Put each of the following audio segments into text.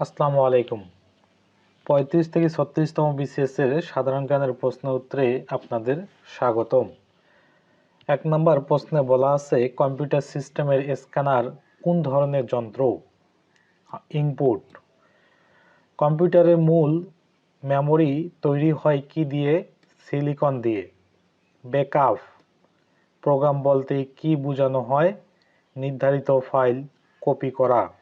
আসসালামু আলাইকুম। পঁয়ত্রিশ থেকে ছত্রিশতম বিসিএস এর সাধারণ জ্ঞানের প্রশ্ন উত্তরে আপনাদের স্বাগতম। এক নম্বর প্রশ্নে বলা আছে, কম্পিউটার সিস্টেমের স্ক্যানার কোন ধরনের যন্ত্র? ইনপুট। কম্পিউটারের মূল মেমরি তৈরি হয় কি দিয়ে? সিলিকন দিয়ে। ব্যাকআপ। প্রোগ্রাম বলতে কি বোঝানো হয়? নির্ধারিত ফাইল কপি করা।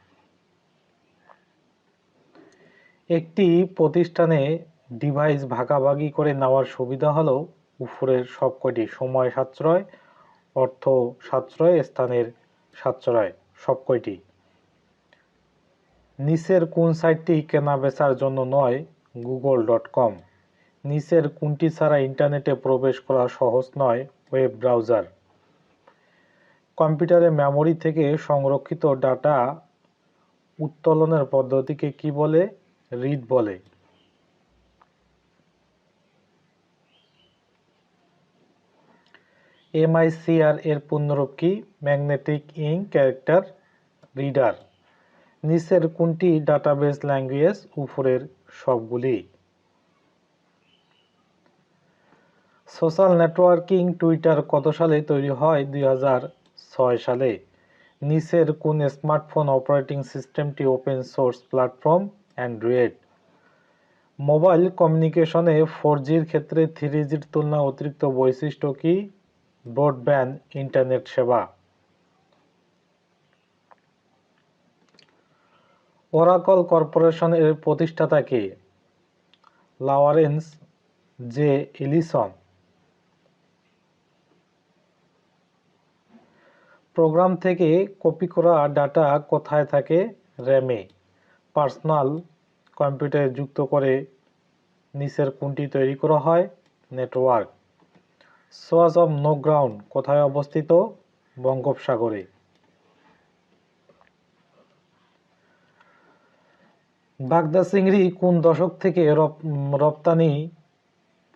একটি প্রতিষ্ঠানে ডিভাইস ভাগাভাগি করে নেওয়ার সুবিধা হলো উপরের সবকটি সময় সাশ্রয়, অর্থ সাশ্রয়, স্থানের সাশ্রয় সবকটি নিচের কোন সাইটটি কেনা বেচার জন্য নয় গুগল ডট কম নিচের কোনটি ছাড়া ইন্টারনেটে প্রবেশ করা সহজ নয় ওয়েব ব্রাউজার কম্পিউটারে মেমরি থেকে সংরক্ষিত ডাটা উত্তোলনের পদ্ধতিকে কি বলে? রিড বলে। এমআইসিআর এর পূর্ণরূপ কি? ম্যাগনেটিক ইঙ্ক ক্যারেক্টার রিডার নিচের কোনটি ডাটাবেস ল্যাঙ্গুয়েজ উপরের সবগুলি? সোশ্যাল নেটওয়ার্কিং টুইটার কত সালে তৈরি হয়? দুই হাজার ছয় সালে। নিচের কোন স্মার্টফোন অপারেটিং সিস্টেমটি open source platform Android. Mobile কমিউনিকেশনে four জির ক্ষেত্রে থ্রি জির তুলনা অতিরিক্ত বৈশিষ্ট্য কি? ব্রডব্যান্ড, ইন্টারনেট সেবা। ওরাকল কর্পোরেশনের প্রতিষ্ঠাতা কে? Lawrence J. এলিসন প্রোগ্রাম থেকে কপি করা ডাটা কোথায় থাকে? র্যামে। পার্সোনাল কম্পিউটারে যুক্ত করে নিচের কোনটি তৈরি করা হয়, network. Swatch of no ground কোথায় অবস্থিত? বঙ্গোপসাগরে। বাগদা চিংড়ি কোন দশক থেকে রপ্তানি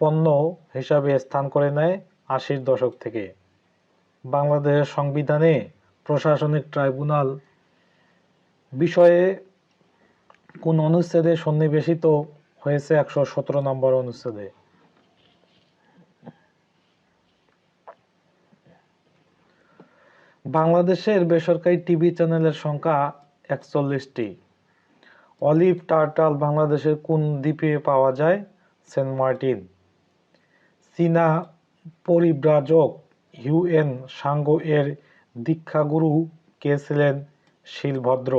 পণ্য হিসাবে স্থান করে নেয়? আশির দশক থেকে। বাংলাদেশের সংবিধানে প্রশাসনিক ট্রাইব্যুনাল বিষয়ে কোন অনুচ্ছেদে সন্নিবেশিত হয়েছে একশো সতেরো নম্বর অনুচ্ছেদে? বাংলাদেশের বেসরকারি টিভি চ্যানেলের সংখ্যা একচল্লিশটি। অলিভ টার্টাল বাংলাদেশের কোন দ্বীপে পাওয়া যায়? Saint Martin. চীনা পরিব্রাজক হিউএন সাঙ্গ এর দীক্ষাগুরু কে ছিলেন শিলভদ্র?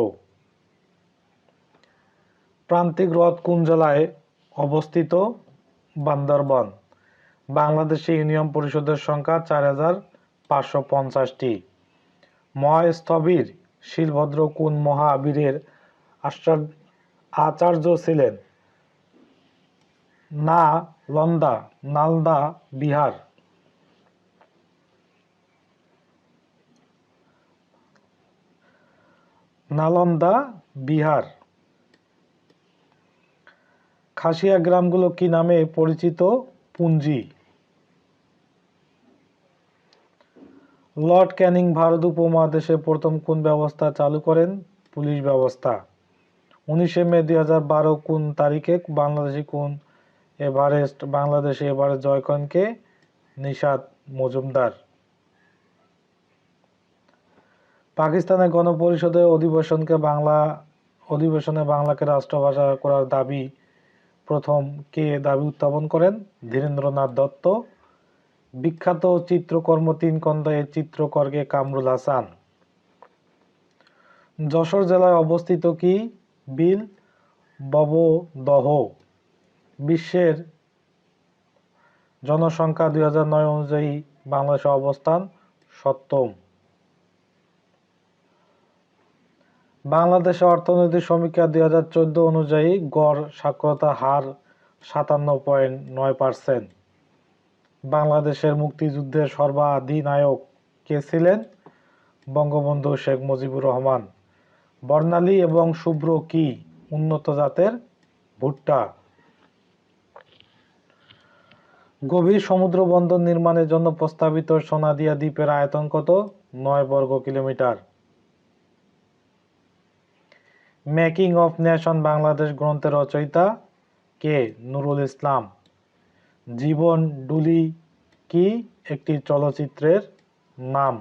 প্রান্তিক হ্রদ কোন জেলায় অবস্থিত? বান্দরবন। বাংলাদেশে ইউনিয়ন পরিষদের সংখ্যা চার হাজার পাঁচশো পঞ্চাশটি। মহাস্থবির শিলভদ্র কোন মহাবীরের আচার্য ছিলেন? না, লন্দা, নালদা, বিহার। নালন্দা, বিহার। খাসিয়া গ্রামগুলো কি নামে পরিচিত পুঞ্জি? লর্ড ক্যানিং ভারত উপমহাদেশে প্রথম কোন ব্যবস্থা চালু করেন? পুলিশ ব্যবস্থা। উনিশে মে দুই হাজার বারো কোন তারিখে বাংলাদেশি কোন এভারেস্ট, বাংলাদেশে এভারেস্ট জয় করেন কে নিশাদ মজুমদার? পাকিস্তানের গণপরিষদের অধিবেশনকে বাংলা, অধিবেশনে বাংলাকে রাষ্ট্রভাষা করার দাবি প্রথম কে দাবি উত্থাপন করেন? ধীরেন্দ্রনাথ দত্ত। বিখ্যাত চিত্রকর্ম তিন কন্দায়ের চিত্রকর্গে কামরুল হাসান। যশোর জেলায় অবস্থিত কি? বিল ববদহ। বিশ্বের জনসংখ্যা দুই হাজার নয় অনুযায়ী বাংলাদেশের অবস্থান সপ্তম। বাংলাদেশের অর্থনৈতিক সমীক্ষা দুই হাজার চোদ্দ অনুযায়ী গড় সাক্ষরতা হার সাতান্ন পয়েন্ট নয় পার্সেন্ট। বাংলাদেশের মুক্তিযুদ্ধের সর্বাধিনায়ক কে ছিলেন? বঙ্গবন্ধু শেখ মুজিবুর রহমান। বর্ণালী এবং শুভ্র কি উন্নত জাতের ভুট্টা? গভীর সমুদ্র বন্দর নির্মাণের জন্য প্রস্তাবিত সোনাদিয়া দ্বীপের আয়তন কত? নয় বর্গ kilometre. Making of nation Bangladesh গ্রন্থের রচয়িতা কে নুরুল ইসলাম। জীবন ডুলি কি একটি চলচ্চিত্রের নাম?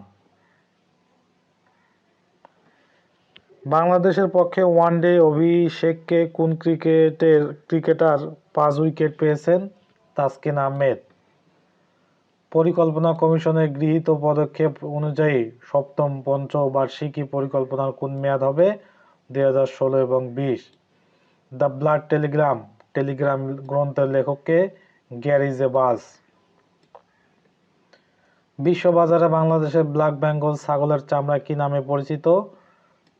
বাংলাদেশের পক্ষে ওয়ানডে অভিষেককে কোন ক্রিকেটের ক্রিকেটার পাঁচ উইকেট পেয়েছেন? তাসকিন আহমেদ। পরিকল্পনা কমিশনের গৃহীত পদক্ষেপ অনুযায়ী সপ্তম পঞ্চবার্ষিকী পরিকল্পনার কোন মেয়াদ হবে? দুই হাজার ষোলো এবং বিশ। দ্য ব্লাড টেলিগ্রাম টেলিগ্রাম গ্রন্থের লেখককে গ্যারি জেবাস বিশ্ববাজারে বাংলাদেশের ব্ল্যাক বেঙ্গল ছাগলের চামড়া কি নামে পরিচিত?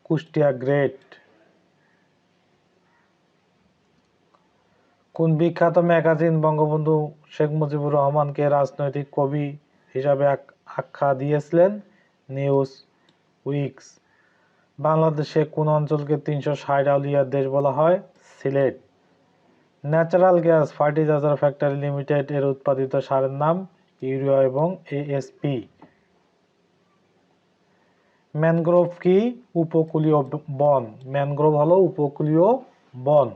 কুষ্টিয়া গ্রেট। কোন বিখ্যাত ম্যাগাজিন বঙ্গবন্ধু শেখ মুজিবুর রহমানকে রাজনৈতিক কবি হিসাবে আখ্যা দিয়েছিলেন? News weeks. বাংলাদেশে কোন অঞ্চলকে তিনশো ষাট আউলিয়ার দেশ বলা হয়? Sylhet. Natural gas fertilizer factory limited এর উৎপাদিত সারের নাম ইউরিয়া এবং এএসপি। ম্যানগ্রোভ কি? উপকূলীয় বন। ম্যানগ্রোভ হলো উপকূলীয় বন।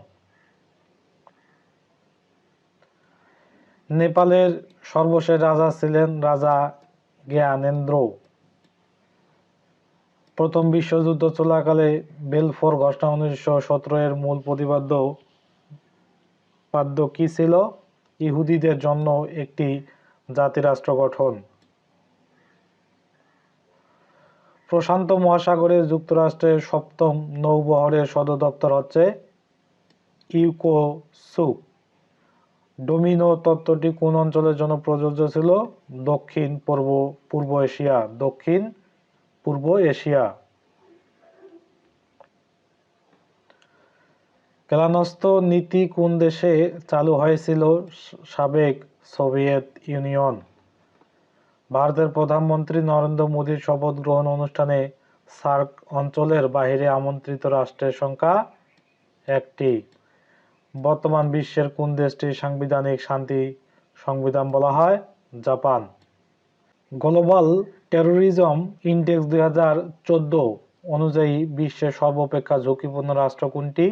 নেপালের সর্বশেষ রাজা ছিলেন রাজা জ্ঞানেন্দ্র। প্রথম বিশ্বযুদ্ধ চলাকালে বেলফোর ঘোষণা উনিশশো সতেরো এর মূল প্রতিপাদ্য পাদ্য কি ছিল? ইহুদিদের জন্য একটি জাতিরাষ্ট্র গঠন। প্রশান্ত মহাসাগরে যুক্তরাষ্ট্রের সপ্তম নৌবহরের সদর দপ্তর হচ্ছে ইউকোসুক ডোমিনো তত্ত্বটি কোন অঞ্চলের জন্য প্রযোজ্য ছিল? দক্ষিণ, পূর্ব পূর্ব এশিয়া, দক্ষিণ পূর্ব এশিয়া। গ্লানস্ত নীতি কোন দেশে চালু হয়েছিল? সাবেক সোভিয়েত ইউনিয়ন। ভারতের প্রধানমন্ত্রী নরেন্দ্র মোদীর শপথ গ্রহণ অনুষ্ঠানে সার্ক অঞ্চলের বাহিরে আমন্ত্রিত রাষ্ট্রের সংখ্যা একটি। বর্তমান বিশ্বের কোন দেশটি সাংবিধানিক শান্তি সংবিধান বলা হয়? জাপান। গ্লোবাল টেরোরিজম ইন্ডেক্স দুই হাজার চোদ্দ অনুযায়ী বিশ্বের সর্বাপেক্ষা ঝুঁকিপূর্ণ রাষ্ট্র কোনটি?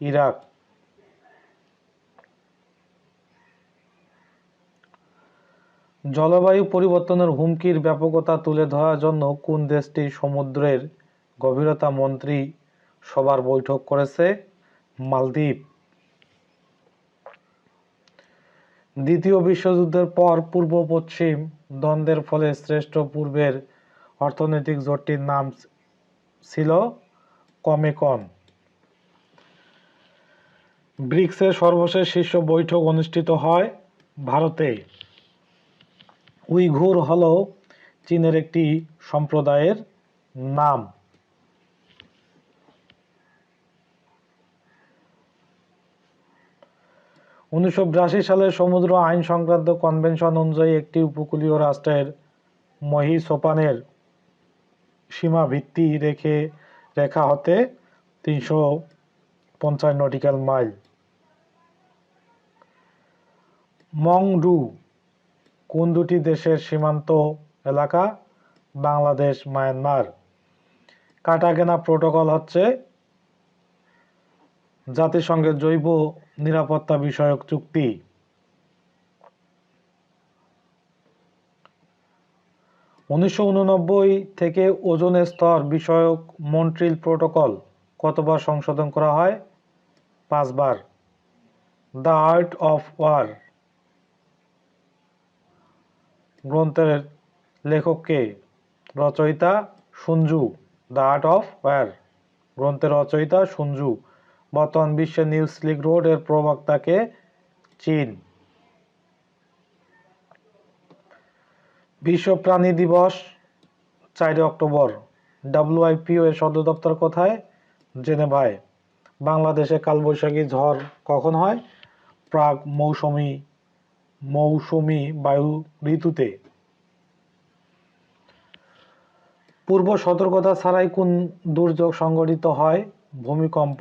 ইরাক। জলবায়ু পরিবর্তনের হুমকির ব্যাপকতা তুলে ধরার জন্য কোন দেশটি সমুদ্রের গভীরতা মন্ত্রী সবার বৈঠক করেছে? মালদ্বীপ। দ্বিতীয় বিশ্বযুদ্ধের পর পূর্ব পশ্চিম দ্বন্দ্বের ফলে শ্রেষ্ঠ পূর্বের অর্থনৈতিক জোটটির নাম ছিল কমেকন। ব্রিক্সের সর্বশেষ শীর্ষ বৈঠক অনুষ্ঠিত হয় ভারতে। উইঘুর হল চীনের একটি সম্প্রদায়ের নাম। উনিশশো বিরাশি সালে সমুদ্র আইন সংক্রান্ত কনভেনশন অনুযায়ী একটি উপকূলীয় রাষ্ট্রের মহি সোপানের সীমা ভিত্তি রেখে রেখা হতে তিনশো পঞ্চাশ নটিক্যাল মাইল। মংডু কোন দুটি দেশের সীমান্ত এলাকা? বাংলাদেশ, মায়ানমার। কাটাগেনা প্রোটোকল হচ্ছে জাতিসংঘের জৈব নিরাপত্তা বিষয়ক চুক্তি। উনিশশো উননব্বই থেকে ওজোন স্তর বিষয়ক মন্ট্রিল প্রোটোকল কতবার সংশোধন করা হয়? পাঁচবার। দ্য আর্ট অফ ওয়ার গ্রন্থের লেখককে রচয়িতা Sun Tzu. The art of war গ্রন্থের রচয়িতা সঞ্জু। বর্তমান বিশ্বের নিউজ লিগ রোডের প্রবক্তাকে চীন। বিশ্ব প্রাণী দিবস চারই অক্টোবর। ডাব্লিউআইপিও এর সদর দপ্তর কোথায়? জেনেভায়। বাংলাদেশে কালবৈশাখী ঝড় কখন হয়? প্রাক মৌসুমী মৌসুমী বায়ু ঋতুতে। পূর্ব সতর্কতা ছাড়াই কোন দুর্যোগ সংঘটিত হয়? ভূমিকম্প।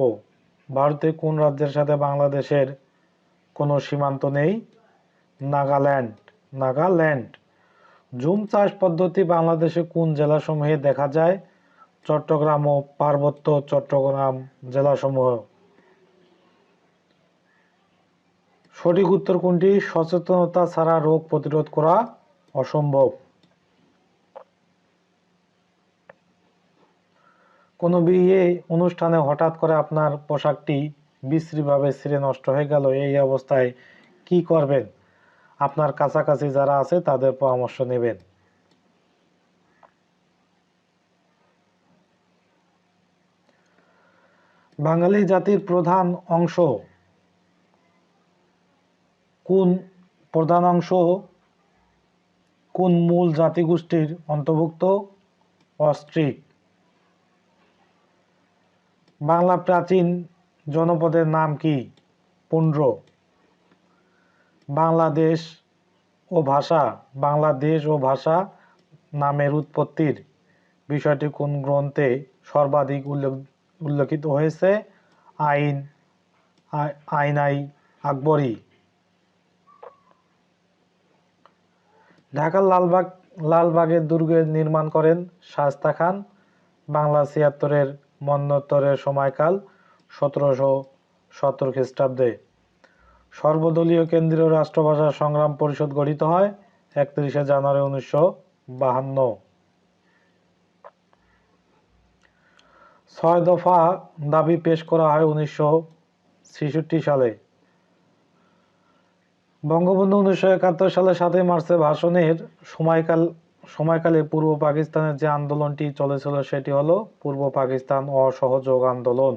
ভারতে কোন রাজ্যের সাথে বাংলাদেশের কোনো সীমান্ত নেই? নাগাল্যান্ড। নাগাল্যান্ড। জুম চাষ পদ্ধতি বাংলাদেশে কোন জেলাসমূহে দেখা যায়? চট্টগ্রাম ও পার্বত্য চট্টগ্রাম জেলাসমূহ। সঠিক উত্তর কোনটি? সচেতনতা ছাড়া রোগ প্রতিরোধ করা অসম্ভব। কোনো বিয়ে অনুষ্ঠানে হঠাৎ করে আপনার পোশাকটি বিশ্রীভাবে ছিঁড়ে নষ্ট হয়ে গেল, এই অবস্থায় কি করবেন? আপনার কাছাকাছি যারা আছে তাদের পরামর্শ নেবেন। বাঙালি জাতির প্রধান অংশ কোন প্রধান অংশ? কোন মূল জাতিগোষ্ঠীর অন্তর্ভুক্ত? অস্ট্রিক। বাংলা প্রাচীন জনপদের নাম কি? পুন্ড্র। বাংলাদেশ ও ভাষা, বাংলাদেশ ও ভাষা নামের উৎপত্তির বিষয়টি কোন গ্রন্থে সর্বাধিক উল্লেখ, উল্লেখিত হয়েছে? আইন আইনাই আকবরী। ঢাকার লালবাগ, লালবাগের দুর্গের নির্মাণ করেন শায়েস্তা খান। বাংলা ছিয়াত্তরের মন্বন্তরের সময়কাল সতেরোশো সত্তর খ্রিস্টাব্দে। সর্বদলীয় কেন্দ্রীয় রাষ্ট্রভাষা সংগ্রাম পরিষদ গঠিত হয় একত্রিশে জানুয়ারি উনিশশো বাহান্ন। ছয় দফা দাবি পেশ করা হয় উনিশশো ছেষট্টি সালে। বঙ্গবন্ধু উনিশশো একাত্তর সালে সাতই মার্চে ভাষণের সময়কাল সময়কালে পূর্ব পাকিস্তানের যে আন্দোলনটি চলেছিল সেটি হলো পূর্ব পাকিস্তান অসহযোগ আন্দোলন।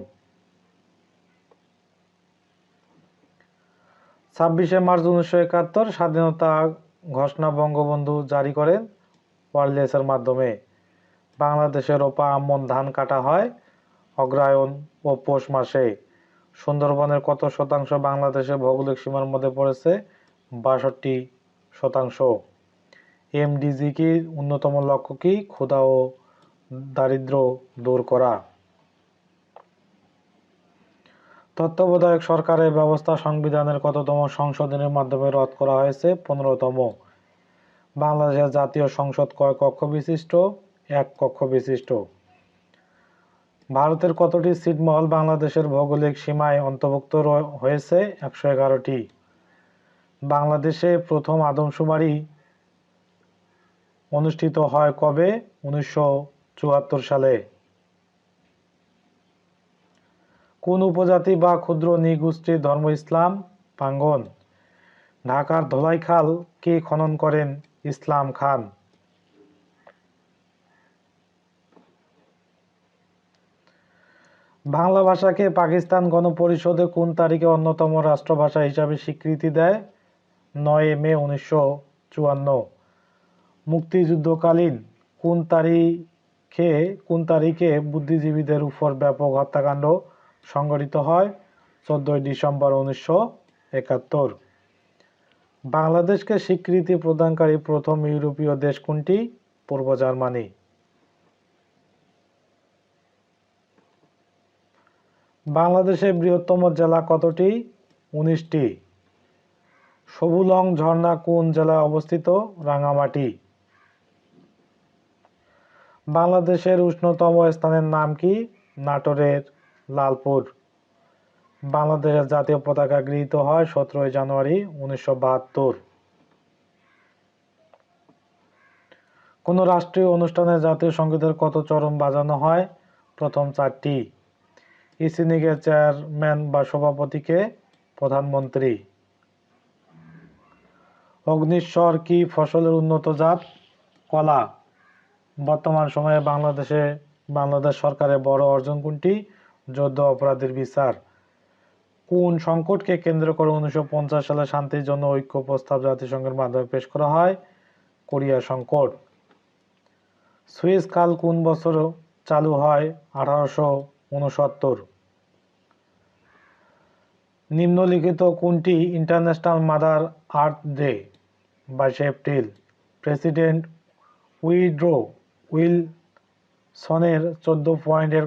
ছাব্বিশে মার্চ উনিশশো একাত্তর স্বাধীনতা ঘোষণা বঙ্গবন্ধু জারি করেন ওয়ারলেসের মাধ্যমে। বাংলাদেশের রোপা আমন ধান কাটা হয় অগ্রায়ণ ও পৌষ মাসে। সুন্দরবনের কত শতাংশ বাংলাদেশের ভৌগোলিক সীমার মধ্যে পড়েছে? বাষট্টি শতাংশ। এমডিজি কি অন্যতম লক্ষ্য কি ক্ষুধা ও দারিদ্র দূর করা। তত্ত্বাবধায়ক সরকারের ব্যবস্থা সংবিধানের কততম সংশোধনের মাধ্যমে রদ করা হয়েছে? পনেরোতম। বাংলাদেশের জাতীয় সংসদ কয় কক্ষ বিশিষ্ট? এক কক্ষ বিশিষ্ট। ভারতের কতটি ছিটমহল বাংলাদেশের ভৌগোলিক সীমায় অন্তর্ভুক্ত হয়েছে? একশো এগারোটি। বাংলাদেশে প্রথম আদমশুমারি অনুষ্ঠিত হয় কবে? উনিশশো চুয়াত্তর সালে। কোন উপজাতি বা ক্ষুদ্র নৃগোষ্ঠীর ধর্ম ইসলাম? পাঙ্গন। ঢাকার ধোলাইখাল কে খনন করেন ইসলাম খান? বাংলা ভাষাকে পাকিস্তান গণপরিষদে কোন তারিখে অন্যতম রাষ্ট্রভাষা হিসাবে স্বীকৃতি দেয়? নয় মে, উনিশশো চুয়ান্ন। মুক্তিযুদ্ধকালীন কোন তারিখে কোন তারিখে বুদ্ধিজীবীদের উপর ব্যাপক হত্যাকাণ্ড সংঘটিত হয়? চোদ্দই ডিসেম্বর উনিশশো একাত্তর। বাংলাদেশকে স্বীকৃতি প্রদানকারী প্রথম ইউরোপীয় দেশ কোনটি? পূর্ব জার্মানি। বাংলাদেশের বৃহত্তম জেলা কতটি? উনিশটি। সবুলং ঝর্ণা কোন জেলায় অবস্থিত? রাঙামাটি। বাংলাদেশের উষ্ণতম স্থানের নাম কি? নাটোরের লালপুর। বাংলাদেশের জাতীয় পতাকা গৃহীত হয় সতেরোই জানুয়ারি উনিশশো বাহাত্তর। কোন রাষ্ট্রীয় অনুষ্ঠানে জাতীয় সঙ্গীতের কত চরম বাজানো হয়? প্রথম চারটি। ইসিনিগের চেয়ারম্যান বা সভাপতিকে প্রধানমন্ত্রী। অগ্নিশ্বর কি ফসলের উন্নত জাত? কলা। বর্তমান সময়ে বাংলাদেশে, বাংলাদেশ সরকারের বড় অর্জন কোনটি? যুদ্ধ অপরাধীর বিচার। কোন সংকটকে কেন্দ্র করে উনিশশো পঞ্চাশ সালে শান্তির জন্য ঐক্য প্রস্তাব জাতিসংঘের মাধ্যমে পেশ করা হয়? কোরিয়া সংকট। সুইস কাল কোন বছর চালু হয়? আঠারোশো উনসত্তর। নিম্নলিখিত কোনটি? ইন্টারন্যাশনাল মাদার আর্থ ডে, বাইশে এপ্রিল। প্রেসিডেন্ট উইড্রো উইলসনের চোদ্দ পয়েন্টের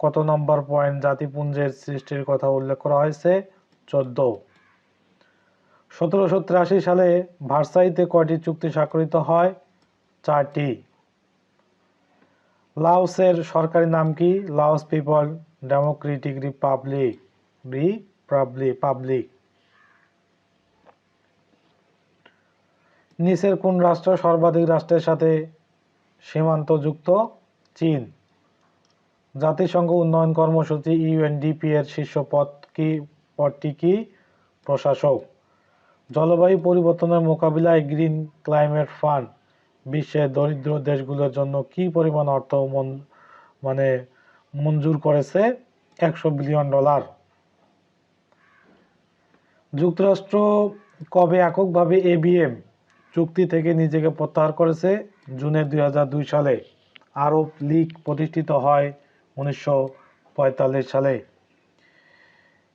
কত নম্বর পয়েন্ট জাতিপুঞ্জের সৃষ্টির কথা উল্লেখ করা হয়েছে? চোদ্দ। সতেরোশো তিরাশি সালে ভার্সাইতে কয়টি চুক্তি স্বাক্ষরিত হয়? চারটি। লাওসের সরকারি নাম কি? Laos people democratic republic republic, public. নিচের কোন রাষ্ট্র সর্বাধিক রাষ্ট্রের সাথে সীমান্তযুক্ত চীন। জাতিসংঘ উন্নয়ন কর্মসূচি ইউএনডিপি এর শীর্ষ পদ কি, পদটি কি? প্রশাসক। জলবায়ু পরিবর্তনের মোকাবিলায় গ্রিন ক্লাইমেট ফান্ড বিশ্বের দরিদ্র দেশগুলোর জন্য কি পরিমাণ অর্থ মন- মানে মঞ্জুর করেছে? একশো বিলিয়ন ডলার। যুক্তরাষ্ট্র কবে এককভাবে এবিএম চুক্তি থেকে নিজেকে প্রত্যাহার করেছে জুনে দুই হাজার দুই সালে। আরব লীগ প্রতিষ্ঠিত হয় উনিশশো পঁয়তাল্লিশ সালে।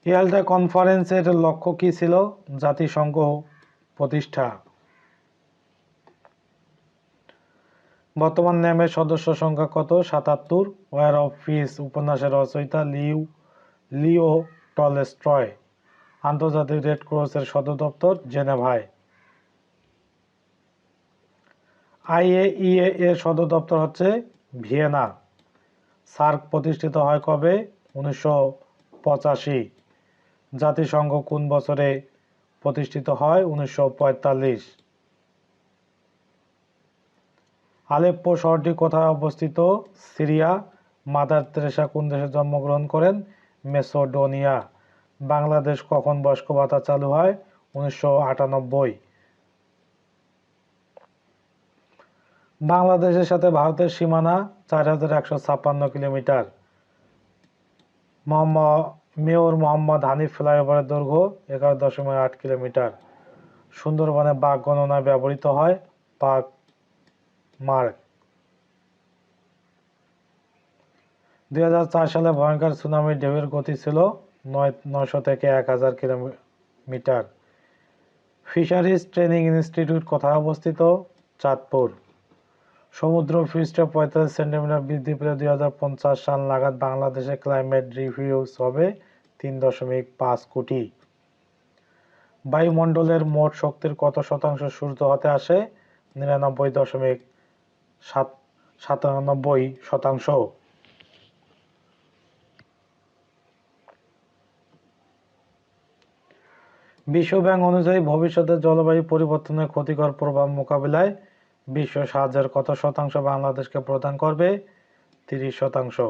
ইয়ালটা কনফারেন্সের লক্ষ্য কি ছিল? জাতিসংঘ প্রতিষ্ঠা। বর্তমান ন্যামের সদস্য সংখ্যা কত? সাতাত্তর। ওয়ার অফ পিস উপন্যাসের রচয়িতা লিউ, লিও টলস্টয়। আন্তর্জাতিক রেড ক্রসের সদর দপ্তর জেনেভায়। আইএইএ এর সদর দপ্তর হচ্ছে ভিয়েনা। সার্ক প্রতিষ্ঠিত হয় কবে? উনিশশো পঁচাশি। জাতিসংঘ কোন বছরে প্রতিষ্ঠিত হয়? উনিশশো পঁয়তাল্লিশ। আলেপ্পো শহরটি কোথায় অবস্থিত? সিরিয়া। মাদার তেরেসা কোন দেশে জন্মগ্রহণ করেন? মেসোডোনিয়া। বাংলাদেশ কখন বয়স্ক ভাতা চালু হয়? উনিশশো আটানব্বই। বাংলাদেশের সাথে ভারতের সীমানা চার হাজার একশো ছাপ্পান্ন কিলোমিটার। মোহাম্মদ মেয়র মোহাম্মদ হানিফ ফ্লাইওভারের দৈর্ঘ্য এগারো দশমিক আট কিলোমিটার। সুন্দরবনে বাঘ গণনায় ব্যবহৃত হয়, বাঘ মার্ক দু হাজার চার সালে ভয়ঙ্কর সুনামির ঢেউয়ের গতি ছিল নয় নয়শো থেকে এক হাজার কিলোমিটার। ফিশারিজ ট্রেনিং ইনস্টিটিউট কোথায় অবস্থিত? চাঁদপুর। সমুদ্র পৃষ্ঠে পঁয়তাল্লিশ সেন্টিমিটার বৃদ্ধি পেলে দুই হাজার পঞ্চাশ সাল নাগাদ বাংলাদেশে ক্লাইমেট রিভিউস হবে তিন দশমিক পাঁচ কোটি। বায়ুমণ্ডলের মোট শক্তির কত শতাংশ সূর্য হতে আসে? নিরানব্বই দশমিক সাত, সাতানব্বই শতাংশ। বিশ্ব ব্যাংক অনুযায়ী ভবিষ্যতে জলবায়ু পরিবর্তনের ক্ষতিকর প্রভাব মোকাবিলায় বিশ্ব সাহায্যের কত শতাংশ বাংলাদেশকে প্রদান করবে? তিরিশ শতাংশ।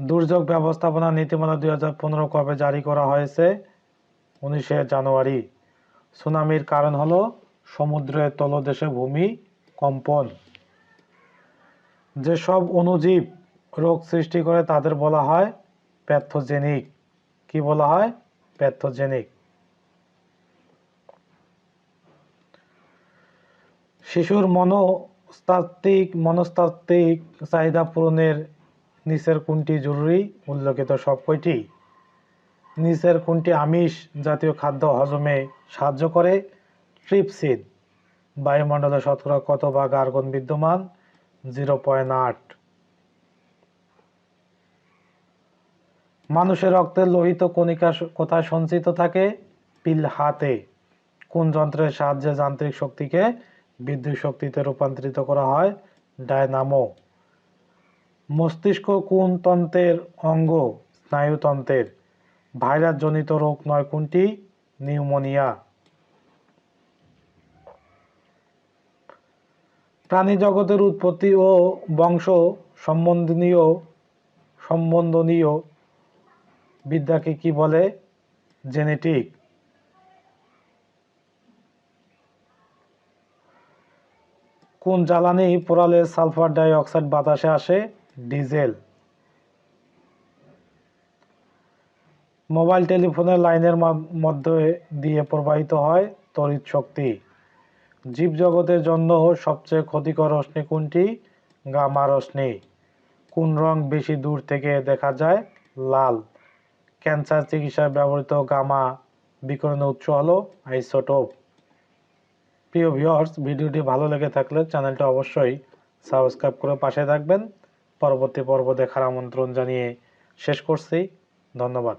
দুর্যোগ ব্যবস্থাপনা নীতিমালা দুই হাজার পনেরো কবে জারি করা হয়েছে? উনিশে জানুয়ারি। সুনামির কারণ হল সমুদ্রের তলদেশে ভূমি কম্পন। যেসব অণুজীব রোগ সৃষ্টি করে তাদের বলা হয় প্যাথোজেনিক। কি বলা হয়? প্যাথোজেনিক। শিশুর মনস্তাত্ত্বিক মনস্তাত্ত্বিক চাহিদা পূরণের নিচের কোনটি জরুরি? উল্লেখিত সব কয়টি? নিচের কোনটি আমিষ জাতীয় খাদ্য হজমে সাহায্য করে? ট্রিপসিন বায়ুমণ্ডলে শতকরা কত ভাগ আর্গন বিদ্যমান? জিরো পয়েন্ট মানুষের রক্তের লোহিত কণিকা কোথায় সঞ্চিত থাকে? পিল হাতে। কোন যন্ত্রের সাহায্যে যান্ত্রিক শক্তিকে বিদ্যুৎ শক্তিতে রূপান্তরিত করা হয় ডায়নামো। মস্তিষ্ক কোন তন্ত্রের অঙ্গ? স্নায়ুতন্ত্রের ভাইরাস জনিত রোগ নয় কোনটি? নিউমোনিয়া। প্রাণী জগতের উৎপত্তি ও বংশ সম্বন্ধনীয় সম্বন্ধনীয় বিদ্যাকে কি বলে? জেনেটিক। কোন জ্বালানি পোড়ালে সালফার ডাই অক্সাইড বাতাসে আসে? ডিজেল। মোবাইল টেলিফোনের লাইনের মধ্যে দিয়ে প্রবাহিত হয় তড়িৎ শক্তি। জীবজগতের জন্য সবচেয়ে ক্ষতিকর রশ্মি কোনটি? গামা রশ্মি। কোন রং বেশি দূর থেকে দেখা যায়? লাল। ক্যান্সার চিকিৎসায় ব্যবহৃত গামা বিকিরণের উৎস হলো আইসোটোপ। প্রিয় ভিউয়ার্স ভিডিওটি ভালো লেগে থাকলে চ্যানেলটা অবশ্যই সাবস্ক্রাইব করে পাশে থাকবেন। পরবর্তী পর্ব দেখার আমন্ত্রণ জানিয়ে শেষ করছি। ধন্যবাদ।